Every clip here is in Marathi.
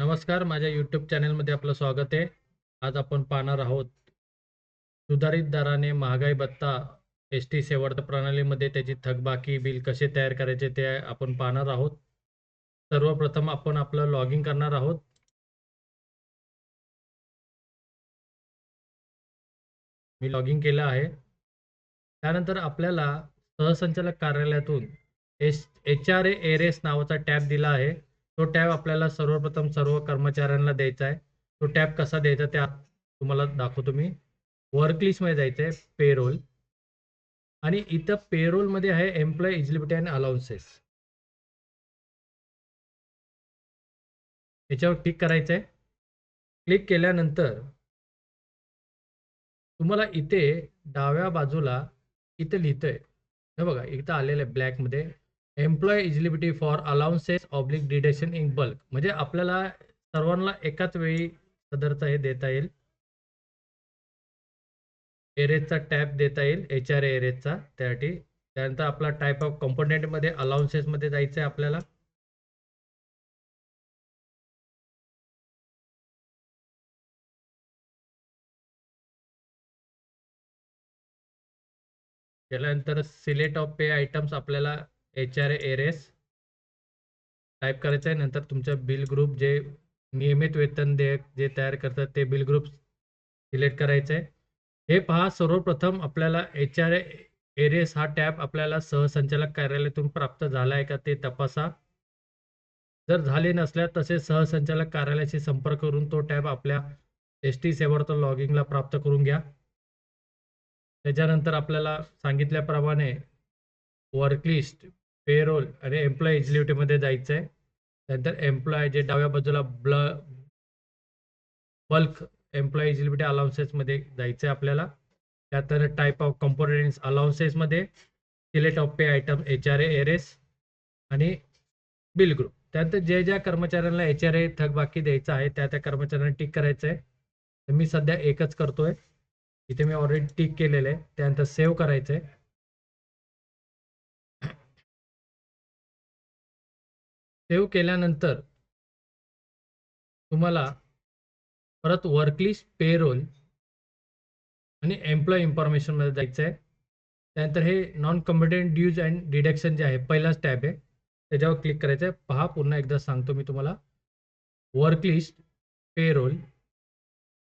नमस्कार माझ्या यूट्यूब चॅनेलमध्ये आपलं स्वागत आहे. आज आपण पाहणार आहोत सुधारित दराने महागाई भत्ता एस टी सेवार्थ प्रणालीमध्ये त्याची थकबाकी बिल कसे तयार करायचे ते आपण पाहणार आहोत. सर्वप्रथम आपण आपलं लॉगिंग करणार आहोत. मी लॉगिंग केलं आहे. त्यानंतर आपल्याला सहसंचालक कार्यालयातून एस एच आर ए एरेस नावाचा टॅब दिला आहे. तो टॅब आपल्याला सर्वप्रथम सर्व कर्मचाऱ्यांना द्यायचा आहे. तो टॅब कसा द्यायचा त्या तुम्हाला दाखवतो मी. वर्क लिस्टमध्ये जायचं आहे पेरोल आणि इथं पेरोलमध्ये आहे एम्प्लॉय इजिलिबिलिटी अँड अलाउन्सेस याच्यावर क्लिक करायचं आहे क्लिक केल्यानंतर तुम्हाला इथे डाव्या बाजूला इथं लिहितंय. हे बघा इथं आलेलं आहे ब्लॅकमध्ये employ eligibility for allowances oblique deduction in bulk म्हणजे आपल्याला सर्वांना एकाच वेळी सदरचा हे देता येईल. एरेजचा टॅप देता येईल एच आर एरेजचा त्यासाठी. त्यानंतर आपला टाईप ऑफ कंपोनेंटमध्ये अलाउन्सेसमध्ये जायचं आहे आपल्याला. त्यानंतर सिलेक्ट ऑफ पे आयटम्स आपल्याला एच आर एरेस टाईप करायचं आहे नंतर तुमचं बिल ग्रुप जे नियमित वेतन देयक जे तयार करतात ते बिल ग्रुप सिलेक्ट करायचं आहे. हे पहा सर्वप्रथम आपल्याला एच आर एरेस हा टॅब आपल्याला सहसंचालक कार्यालयातून प्राप्त झाला आहे का ते तपासा. जर झाले नसल्यास तसे सहसंचालक कार्यालयाशी संपर्क करून तो टॅब आपल्या एस टी सेवार्थ लॉगिंगला प्राप्त करून घ्या. त्याच्यानंतर आपल्याला सांगितल्याप्रमाणे वर्क लिस्ट पेरोल आणि एम्प्लॉय इजिलिबिलिटीमध्ये जायचं आहे त्यानंतर एम्प्लॉय जे डाव्या बाजूला ब्ल बल्क एम्प्लॉय इजिलिबिलिटी अलाउन्सेसमध्ये जायचं आहे आपल्याला. त्यानंतर type of components अलाउन्सेसमध्ये select of pay item H R A S आणि बिल ग्रुप त्यानंतर जे ज्या कर्मचाऱ्यांना एच आर ए थकबाकी द्यायचा आहे त्या त्या कर्मचाऱ्यांना टिक करायचं आहे तर मी सध्या एकच करतोय. इथे मी ऑलरेडी टिक केलेलं आहे. त्यानंतर सेव्ह करायचं आहे सेव्ह केल्यानंतर तुम्हाला परत वर्कलिस्ट पेरोल आणि एम्प्लॉय इन्फॉर्मेशनमध्ये जायचं आहे. त्यानंतर हे non competent dues and deduction जे आहे पहिलाच टॅब आहे. त्याच्यावर क्लिक करायचं आहे. पहा पुन्हा एकदा सांगतो मी तुम्हाला. वर्कलिस्ट पेरोल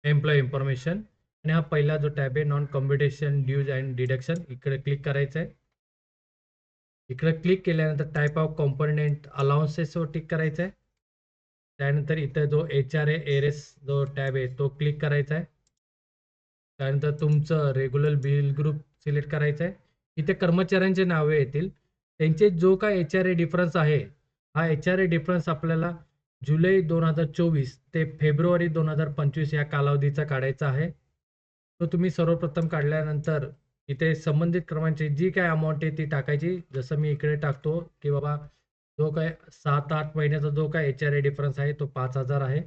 एम्प्लॉय इन्फॉर्मेशन आणि हा पहिला जो टॅब आहे non competition dues and deduction इकडे क्लिक करायचं आहे. इकडे क्लिक केल्यानंतर टाईप ऑफ कॉम्पोनेंट अलाउन्सेसवर टिक करायचं आहे त्यानंतर इथं जो एच आर एस जो टॅब आहे तो क्लिक करायचा आहे त्यानंतर तुमचं रेग्युलर बिल ग्रुप सिलेक्ट करायचं आहे इथे कर्मचाऱ्यांचे नावे येतील. त्यांचे जो काय एच आर ए डिफरन्स आहे हा एच आर ए डिफरन्स आपल्याला जुलै दोन हजार चोवीस ते फेब्रुवारी दोन हजार पंचवीस या कालावधीचा काढायचा आहे. तो तुम्ही सर्वप्रथम काढल्यानंतर इथे संबंधित क्रमांची जी काय अमाऊंट आहे ती टाकायची. जसं मी इकडे टाकतो की बाबा जो काय सात आठ महिन्याचा जो काय एच आर ए डिफरन्स आहे तो पाच हजार आहे.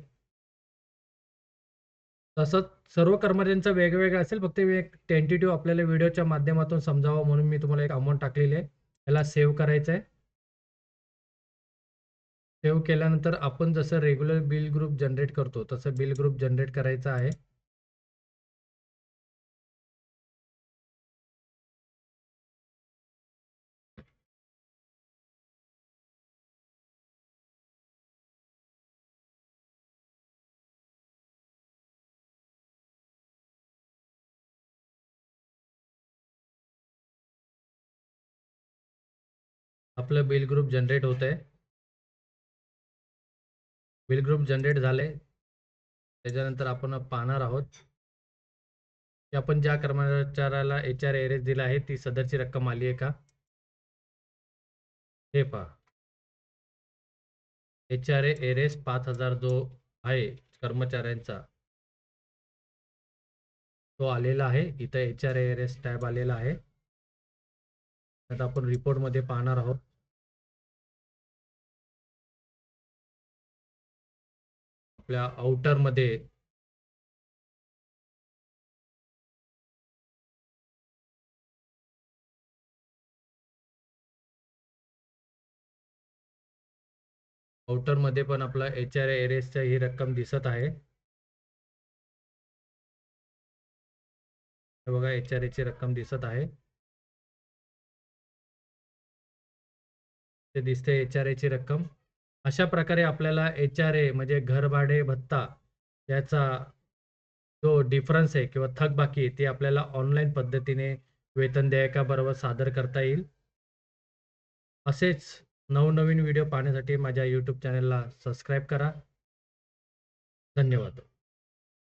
तसंच सर्व कर्मचाऱ्यांचं वेगवेगळं असेल फक्त एक टेंटेटिव्ह आपल्याला व्हिडिओच्या माध्यमातून समजावं म्हणून मी तुम्हाला एक अमाऊंट टाकलेली आहे. याला सेव्ह करायचं आहे सेव्ह केल्यानंतर आपण जसं रेग्युलर बिल ग्रुप जनरेट करतो तसं बिल ग्रुप जनरेट करायचं आहे. आपलं बिल ग्रुप जनरेट होत आहे बिल ग्रुप जनरेट झाले त्याच्यानंतर आपण पाहणार आहोत की आपण ज्या कर्मचाऱ्याला एच आर एरेज दिला आहे ती सदरची रक्कम आली आहे का? हे पहा. एच आर एरेस पाच हजार जो आहे कर्मचाऱ्यांचा तो आलेला आहे. इथं एच आर एरेस टॅब आलेला आहे. आता आपण रिपोर्टमध्ये पाहणार आहोत. आपल्या आउटरमध्ये आउटरमध्ये पण आपला एच आर एरेसच्या ही रक्कम दिसत आहे. बघा एच आर एची रक्कम दिसत आहे. ते दिसते एच आर एची रक्कम. अशा प्रकारे आपल्याला एच आर ए म्हणजे घरभाडे भत्ता याचा जो डिफरन्स आहे किंवा थकबाकी ती आपल्याला ऑनलाईन पद्धतीने वेतन देयकाबरोबर सादर करता येईल. असेच नवनवीन व्हिडिओ पाहण्यासाठी माझ्या यूट्यूब चॅनलला सबस्क्राईब करा. धन्यवाद.